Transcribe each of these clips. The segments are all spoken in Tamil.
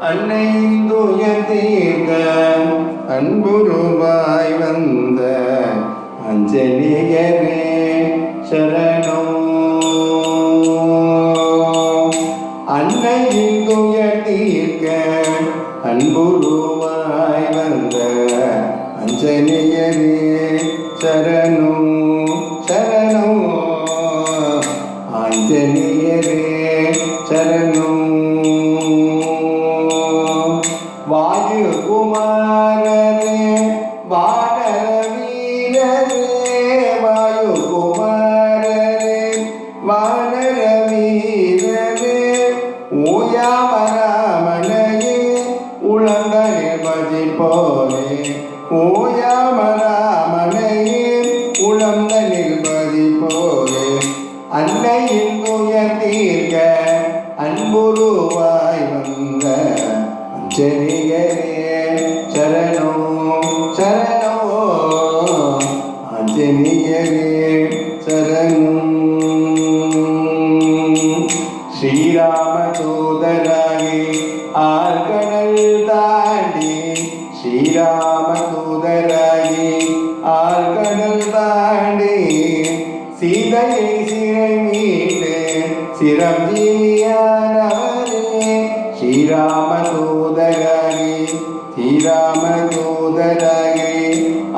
அன்னையின் அன்புருவாய் வந்த அஞ்சலியரே சரணோ. அன்னையின் அன்புருவாய் வந்த அஞ்சலியரே சரணோ. உலகனே பதிப்போரே ஓயாமராமனையே உளந்தனில் பதிப்போரே அன்னையின் துயர் தீர்க்க அன்புருவாய் வந்த அஞ்சலியரே சரணோ சரணோ. அஞ்சலியரே சரணம் ஸ்ரீராம தூதராகி தாண்டி சீதையை சிறை மீட்டு சிரஞ்சீவியானவரே. ஸ்ரீராம தூதரே ஸ்ரீராம தூதரே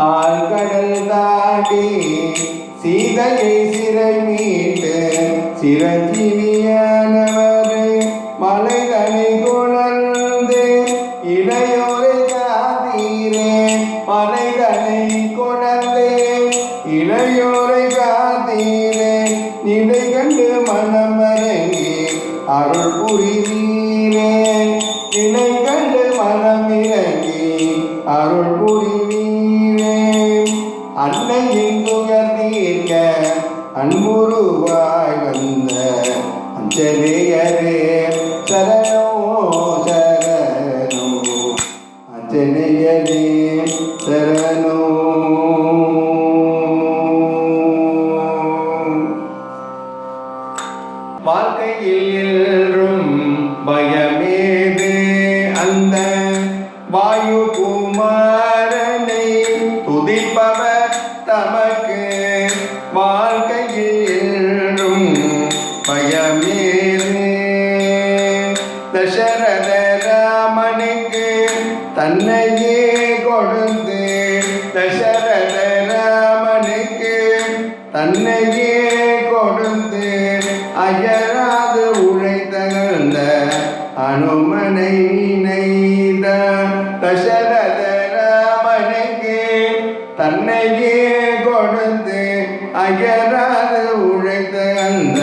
ஆழ்கடல் தாண்டி சீதையை சிறை மீட்டு சிரஞ்சீவியான இளையோரை காத்தீரே நிலை கண்டு மனமரங்கி அருள் புரிவீரே நிலை கண்டு மனம் இறங்கி அருள் புரிவீரே அன்னையின் புகழ் தீர்க்க அன்புருவாய் வந்த அஞ்சலியரே சரணோ சரணோ. அஞ்சலியரே சரணோ தமக்கு வாழ்க்கையில் என்றும் பயமேது. தசரத ராமனுக்கு தன்னையே கொடுத்து தசரத ராமனுக்கு தன்னையே கொடுத்து அயராது உழைத்தகழ்ந்த அனுமனை நினைந்த தசரத ராமனுக்கு தன்னையே கொடுத்து அயராது உழைத்த அந்த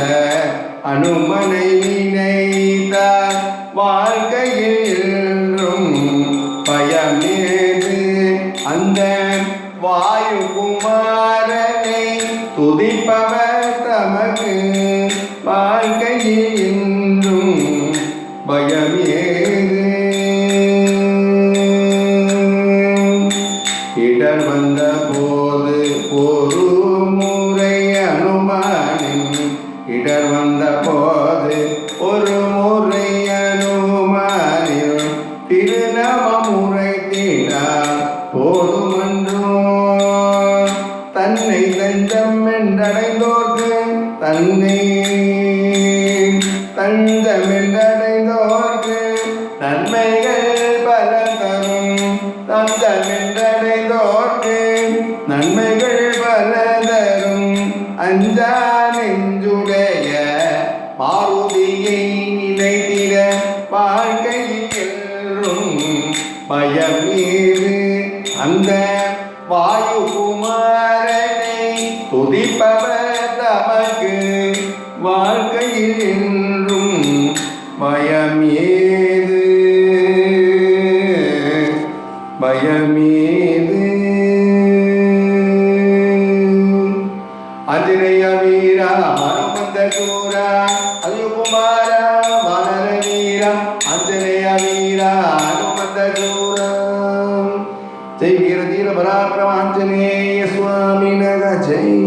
அனுமனை நினைத்தார். வாழ்க்கையில் பயமேது. அந்த வாயு குமாரனை துதிப்பவர் தமக்கு. வாழ்க்கையில் என்றும் பயமேது. இடர் வந்த நன்மைகள் பல தரும் தஞ்சம் என்றடைந்தோர்க்கு நன்மைகள் பல தரும் அஞ்சா நெஞ்சுடைய மாருதியை நிலைத்திட வாழ்க்கையில் என்றும் பயமீது அந்த வாயு குமாரனை துதிப்பவர் தமக்கு வாழ்க்கையில் என்றும் பயமேது அஜிரய வீரா ஹனுமந்த சூரா அயுகுமார வானர வீரா அஞ்சனேய வீரா ஹனுமந்த சூரா. ஜெய் வீர தீர பராக்கிரம ஆஞ்சநேய சுவாமி நக ஜெய்.